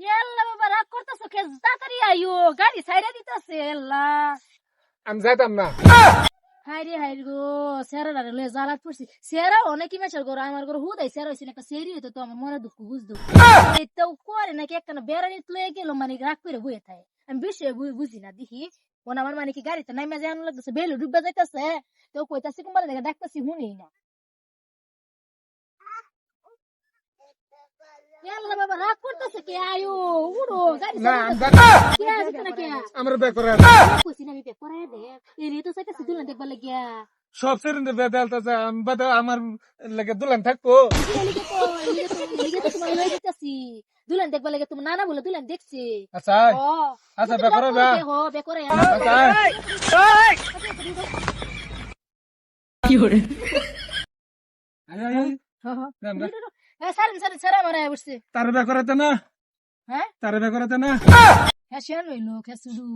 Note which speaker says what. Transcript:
Speaker 1: এল্লা বাবা রাগ করতেছো কে? তাড়াতাড়ি আইও গাড়ি সাইরা দিতেছে এল্লা।
Speaker 2: আমি যাইতাম না।
Speaker 1: হাইরে হাইরে গো সেরা রে লয়ে জালাত পড়ছি। সেরা অনেকই মেশার গো আমার গো হুদাই সেরা হইছে না সেরি হইতো তো আমার মনে দুঃখ বুঝদো এই তো করে নাকি একটা না বেড়ানি লয়ে গেল মানে রাগ করে বইয়ে থাকে। আমি বিষয় বুঝি না দেখি। ওন আমার মানে কি গাড়িতে নাইমা যাওয়ানো লাগতেছে বেলু ডুববে যাইতেছে। তো কইতাছি কুম্বালে দেখে ডাকতেছি শুনি না। বাবা রাগ করতেছে কে? আয়ো উড়ো গাড়ি
Speaker 2: না
Speaker 1: কে না কে?
Speaker 2: আমার বে করে
Speaker 1: কইছি না আমি পে করে দে। এই তো সাইতেছি দুলান দেখবার লাগিয়া?
Speaker 2: সব বাদে আমার লাগে দুলান থাকব।
Speaker 1: দুলান দেখবার লাগে তোমার নানা বলে দুলান দেখছি।
Speaker 2: আচ্ছা আচ্ছা বে করে বে
Speaker 1: হো বে করে
Speaker 2: আচ্ছা আয়। আয়। আয় যাম রে।
Speaker 1: সারিন সারিন সারা মারা বসছে।
Speaker 2: তার বে করাতে না
Speaker 1: হ্যাঁ?
Speaker 2: তার বে করাতে না
Speaker 1: হ্যাঁ শিয়ান লইলো খেসুডু